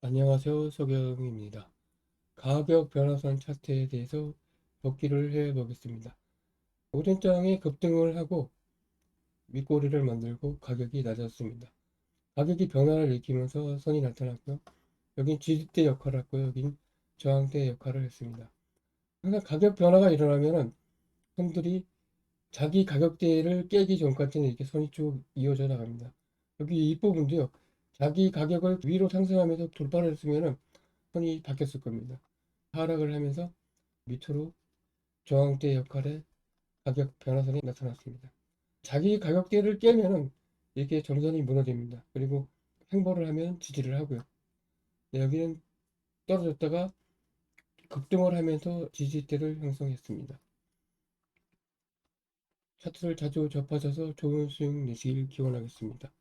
안녕하세요. 석영입니다. 가격 변화선 차트에 대해서 복기를 해 보겠습니다. 오전장에 급등을 하고 윗꼬리를 만들고 가격이 낮았습니다. 가격이 변화를 일으키면서 선이 나타났고요. 여긴 지지대 역할을 했고 여긴 저항대 역할을 했습니다. 항상 가격 변화가 일어나면은 손들이 자기 가격대를 깨기 전까지는 이렇게 선이 쭉 이어져 나갑니다. 여기 이 부분도요. 자기 가격을 위로 상승하면서 돌파를 했으면은 선이 바뀌었을 겁니다. 하락을 하면서 밑으로 저항대 역할의 가격 변화선이 나타났습니다. 자기 가격대를 깨면은 이렇게 점선이 무너집니다. 그리고 횡보를 하면 지지를 하고요. 네, 여기는 떨어졌다가 급등을 하면서 지지대를 형성했습니다. 차트를 자주 접하셔서 좋은 수익 내시길 기원하겠습니다.